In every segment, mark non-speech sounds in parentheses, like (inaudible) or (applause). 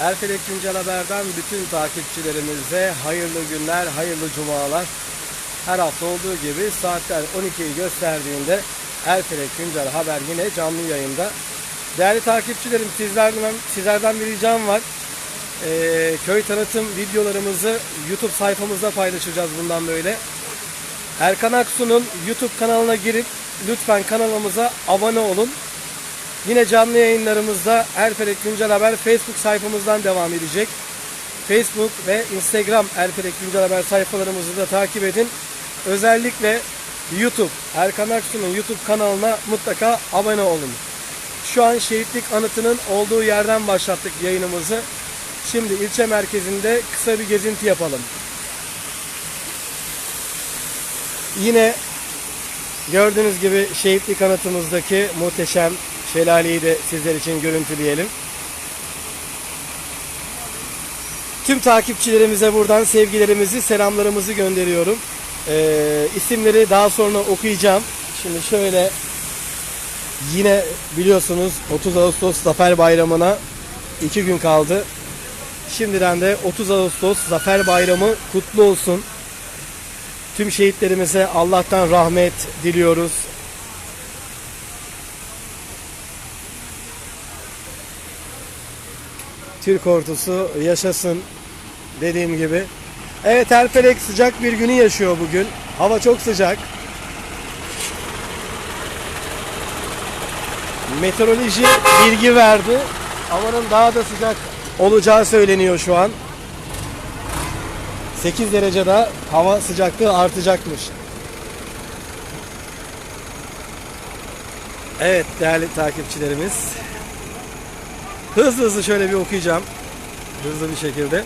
Erfelek Güncel Haber'den bütün takipçilerimize hayırlı günler, hayırlı cumalar. Her hafta olduğu gibi saatler 12'yi gösterdiğinde Erfelek Güncel Haber yine canlı yayında. Değerli takipçilerim sizlerden, sizlerden bir ricam var. Ee, köy tanıtım videolarımızı YouTube sayfamızda paylaşacağız bundan böyle. Erkan Aksu'nun YouTube kanalına girip lütfen kanalımıza abone olun. Yine canlı yayınlarımızda Erfelek Güncel Haber Facebook sayfamızdan devam edecek. Facebook ve Instagram Erfelek Güncel Haber sayfalarımızı da takip edin. Özellikle YouTube, Erkan Aksu'nun YouTube kanalına mutlaka abone olun. Şu an şehitlik anıtının olduğu yerden başlattık yayınımızı. Şimdi ilçe merkezinde kısa bir gezinti yapalım. Yine gördüğünüz gibi şehitlik anıtımızdaki muhteşem şelaleyi de sizler için görüntüleyelim. Tüm takipçilerimize buradan sevgilerimizi, selamlarımızı gönderiyorum. Ee, isimleri daha sonra okuyacağım. Şimdi şöyle yine biliyorsunuz 30 Ağustos Zafer Bayramı'na 2 gün kaldı. Şimdiden de 30 Ağustos Zafer Bayramı kutlu olsun. Tüm şehitlerimize Allah'tan rahmet diliyoruz. Türk ordusu yaşasın dediğim gibi. Evet Erfelek sıcak bir günü yaşıyor bugün. Hava çok sıcak. Meteoroloji bilgi verdi. Havanın daha da sıcak olacağı söyleniyor şu an. 8 derecede hava sıcaklığı artacakmış. Evet değerli takipçilerimiz. Hızlı hızlı şöyle bir okuyacağım. Hızlı bir şekilde.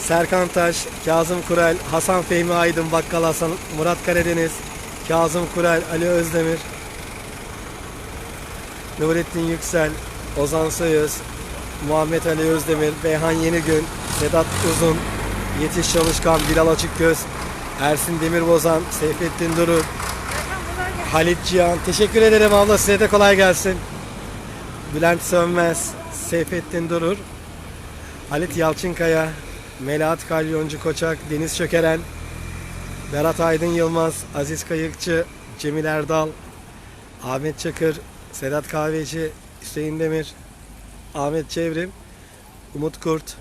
Serkan Taş, Kazım Kurel, Hasan Fehmi Aydın, Bakkal Hasan, Murat Karadeniz, Kazım Kurel, Ali Özdemir, Nurettin Yüksel, Ozan Soyöz, Muhammed Ali Özdemir, Beyhan Yenigün, Sedat Uzun, Yetiş Çalışkan, Bilal Açıkgöz, Ersin Demirbozan, Seyfettin Durur, Halit Cihan. Teşekkür ederim abla size de kolay gelsin. Bülent Sönmez, Seyfettin Durur, Halit Yalçınkaya, Melahat Kalyoncu Koçak, Deniz Çökeren, Berat Aydın Yılmaz, Aziz Kayıkçı, Cemil Erdal, Ahmet Çakır, Sedat Kahveci, Hüseyin Demir, Ahmet Çevrim, Umut Kurt.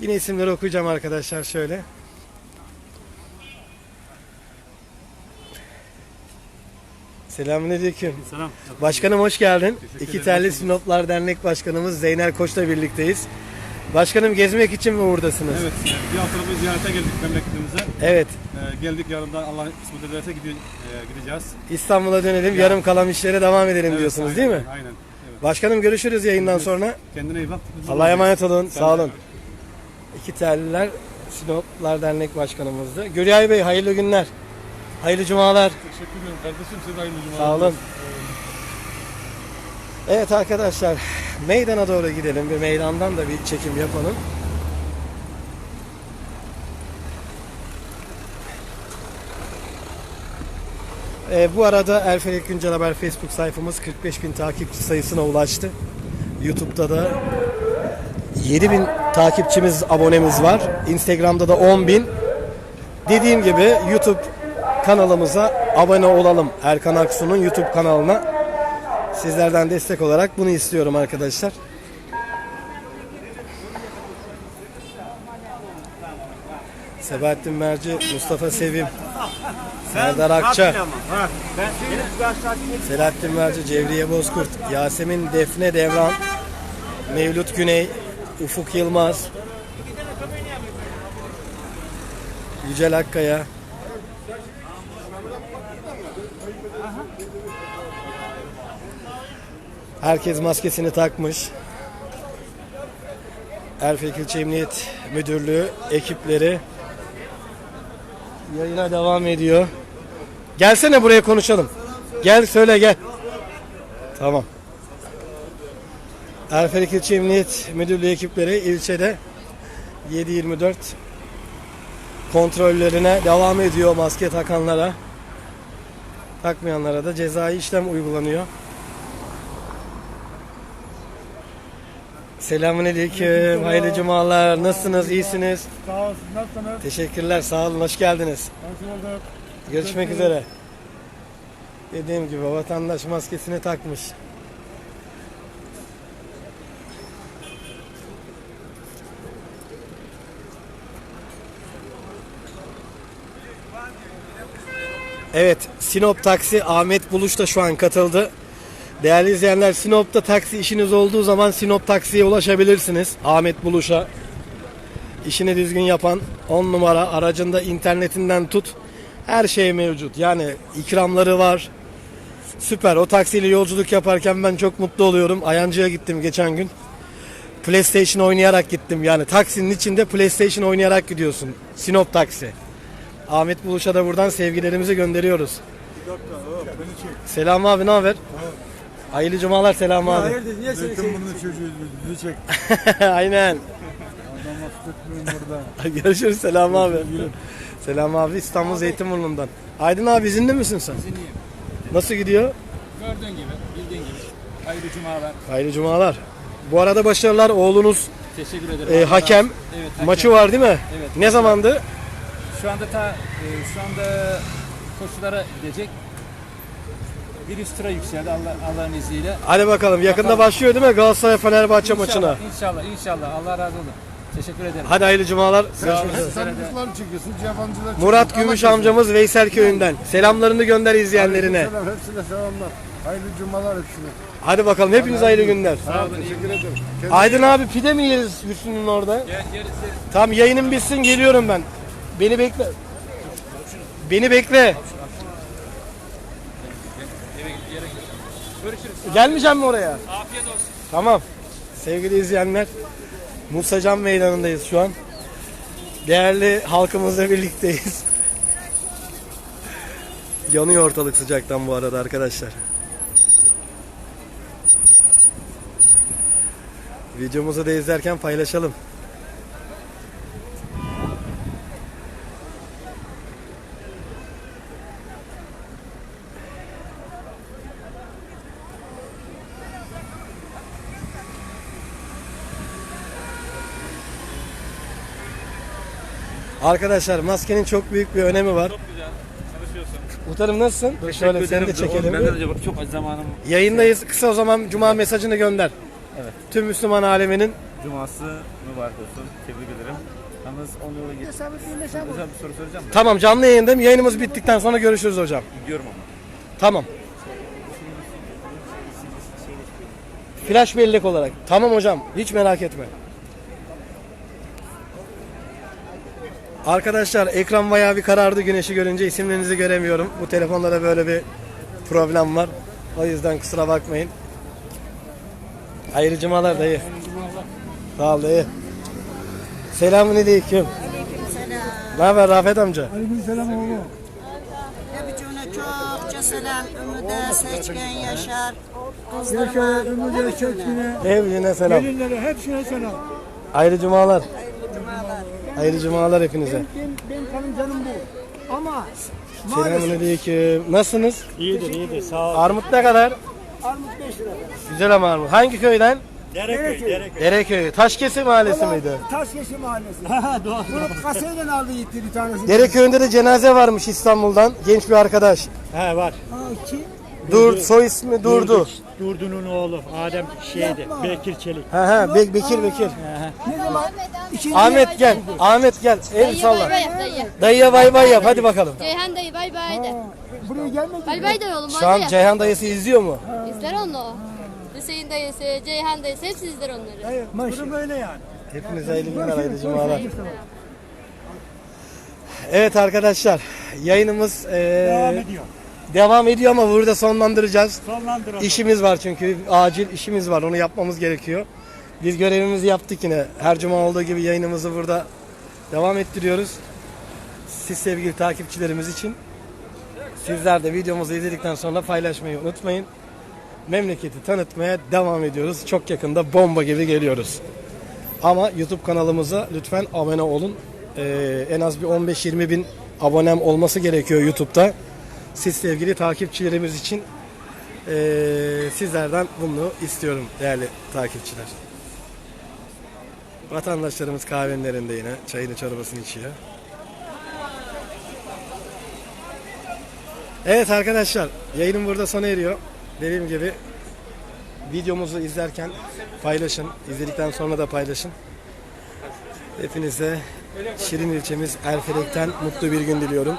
Yine isimleri okuyacağım arkadaşlar şöyle. Selamünaleyküm. Selam. Başkanım hoş geldin. Teşekkür İki Telli. Sinoplar Dernek Başkanımız Zeynel Koç'la birlikteyiz. Başkanım gezmek için mi buradasınız? Evet, e, bir haftalık bir ziyarete geldik memleketimize. Evet. E, geldik yarın da Allah kısmet ederse e, gideceğiz. İstanbul'a dönelim, Ya. yarım kalan işlere devam edelim Evet, diyorsunuz aynen, değil mi? Aynen. Evet. Başkanım görüşürüz yayından Görüşürüz. sonra. Kendine iyi bak. Allah'a emanet olun. Sen Sağ de. olun. İki Telliler Sinoplar Dernek Başkanımızdı. Güray Bey hayırlı günler. Hayırlı cumalar. Teşekkür ederim kardeşim. Size hayırlı cumalar. Sağ olun. Evet arkadaşlar meydana doğru gidelim. Bir meydandan da bir çekim yapalım. Ee, bu arada Erfelek Güncel Haber Facebook sayfamız 45 bin takipçi sayısına ulaştı. YouTube'da da 7 bin takipçimiz, abonemiz var. Instagram'da da 10 bin. Dediğim gibi YouTube kanalımıza abone olalım. Erkan Aksu'nun YouTube kanalına. Sizlerden destek olarak bunu istiyorum arkadaşlar. Sebahattin Merci, Mustafa Sevim, Serdar Akça, Selahattin Merci, Cevriye Bozkurt, Yasemin Defne Devran, Mevlüt Güney, Ufuk Yılmaz, Yücel Akkaya, Herkes maskesini takmış. Erfek İlçe Emniyet Müdürlüğü ekipleri yayına devam ediyor. Gelsene buraya konuşalım. Gel söyle gel. Tamam. Erfelek İlçe Emniyet Müdürlüğü ekipleri ilçede 7-24 kontrollerine devam ediyor maske takanlara. Takmayanlara da cezai işlem uygulanıyor. Selamünaleyküm. Hayırlı cumalar. Nasılsınız? İyisiniz? Sağ olsun. Nasılsınız? Teşekkürler. Sağ olun. Hoş geldiniz. Hoş bulduk. Görüşmek üzere. Dediğim gibi vatandaş maskesini takmış. Evet, Sinop Taksi Ahmet Buluş da şu an katıldı. Değerli izleyenler, Sinop'ta taksi işiniz olduğu zaman Sinop Taksi'ye ulaşabilirsiniz. Ahmet Buluş'a. İşini düzgün yapan 10 numara aracında internetinden tut her şey mevcut. Yani ikramları var. Süper. O taksiyle yolculuk yaparken ben çok mutlu oluyorum. Ayancı'ya gittim geçen gün. PlayStation oynayarak gittim. Yani taksinin içinde PlayStation oynayarak gidiyorsun. Sinop taksi. Ahmet Buluş'a da buradan sevgilerimizi gönderiyoruz. Selam abi ne haber? Hayırlı cumalar Selam abi. Hayırdır niye seni bunun çocuğu bizi çek. (laughs) Aynen. Adamı tutmayın burada. Görüşürüz Selam abi. Selam abi İstanbul Zeytinburnu'ndan. Aydın abi izinli misin sen? İzinliyim. Nasıl gidiyor? Gördüğün gibi, bildiğin gibi. Hayırlı cumalar. Hayırlı cumalar. Bu arada başarılar oğlunuz Teşekkür ederim. e, hakem Evet, hakem. maçı var değil mi? Evet. Ne zamandı? Şu anda ta e, şu anda koşulara gidecek. Bir üst tura yükseldi Allah Allah'ın izniyle. Hadi bakalım yakında Bakalım. başlıyor değil mi Galatasaray Fenerbahçe maçına? İnşallah, inşallah, inşallah. Allah razı olsun. Teşekkür ederim. Hadi hayırlı cumalar. Üzere. Sen kızlar çekiyorsun, yabancılar Murat Gümüş amcamız Veysel köyünden. Selamlarını gönder izleyenlerine. Selam, hepsine selamlar. Hayırlı cumalar hepsine. Hadi bakalım hepiniz hayırlı günler. Sağ olun, teşekkür ederim. Aydın abi pide mi yeriz Hüsnü'nün orada? Tamam yayının bitsin geliyorum ben. Beni bekle. Beni bekle. Gelmeyeceğim mi oraya? Afiyet olsun. Tamam. Sevgili izleyenler, Musacan Meydanı'ndayız şu an. Değerli halkımızla birlikteyiz. (laughs) Yanıyor ortalık sıcaktan bu arada arkadaşlar. Videomuzu da izlerken paylaşalım. Arkadaşlar maskenin çok büyük bir önemi var. Çok güzel. Çalışıyorsun. Muhtarım nasılsın? Şöyle seni de çekelim. Ben de çok az zamanım. Yayındayız. Kısa o zaman cuma mesajını gönder. Evet. Tüm Müslüman aleminin Cuması mübarek olsun. Tebrik ederim. Yalnız onu yola git. Özel bir soru soracağım da. Tamam canlı yayındayım. Yayınımız bittikten sonra görüşürüz hocam. Gidiyorum ama. Tamam. Flash bellek olarak. Tamam hocam. Hiç merak etme. Arkadaşlar ekran bayağı bir karardı güneşi görünce isimlerinizi göremiyorum. Bu telefonlara böyle bir problem var. O yüzden kusura bakmayın. Hayırlı cumalar dayı. Sağ ol dayı. Selamun aleyküm. Selam. Ne haber Rafet amca? Aleykümselam oğlum. Hepicine çokça selam. Ümide seçken yaşar. Yaşa, Kızlarıma. ömürleri çektiğine, Evliliğine selam. gelinlere hepsine selam. Hayırlı cumalar. Hayırlı cumalar. Hayırlı cumalar hepinize. Ben, ben kanım canım bu. Ama Selamünaleyküm. Nasılsınız? İyidir, iyidir. Sağ ol. Armut ne kadar? Armut 5 lira. Güzel ama armut. Hangi köyden? Dereköy, Dereköy. Dereköy. Taşkesi mahallesi miydi? Taşkeşi mahallesi. (laughs) Doğru. Bunu kaseyle aldı gitti bir tanesi. Dereköy'ünde de cenaze varmış İstanbul'dan. Genç bir arkadaş. He var. Ha, iki. Dur, soy ismi Durdu. Durdu'nun oğlu Adem şeydi. Bekir Çelik. Ha ha, Be- Bekir Bekir. Ne zaman? İkinci Ahmet gel. Ahmet gel. El Dayı bay salla. bay yap dayı. Dayıya bay bay yap. Hadi bakalım. Ceyhan dayı bay bay de. buraya gelmedi. Bay bay de oğlum Şu an ya. Ceyhan dayısı izliyor mu? İzler onu o. Hüseyin dayısı, Ceyhan dayısı hepsi izler onları. Durum öyle yani. Hepinize hayırlı günler, hayırlı cumalar. Evet arkadaşlar, yayınımız eee, Devam ediyor. Devam ediyor ama burada sonlandıracağız. Sonlandıralım. İşimiz var çünkü acil işimiz var onu yapmamız gerekiyor. Biz görevimizi yaptık yine. Her cuma olduğu gibi yayınımızı burada devam ettiriyoruz. Siz sevgili takipçilerimiz için sizler de videomuzu izledikten sonra paylaşmayı unutmayın. Memleketi tanıtmaya devam ediyoruz. Çok yakında bomba gibi geliyoruz. Ama YouTube kanalımıza lütfen abone olun. Ee, en az bir 15-20 bin abonem olması gerekiyor YouTube'da. Siz sevgili takipçilerimiz için ee, sizlerden bunu istiyorum değerli takipçiler. Vatandaşlarımız kahvelerinde yine çayını çorbasını içiyor. Evet arkadaşlar yayınım burada sona eriyor. Dediğim gibi videomuzu izlerken paylaşın. İzledikten sonra da paylaşın. Hepinize Şirin ilçemiz Erfelek'ten mutlu bir gün diliyorum.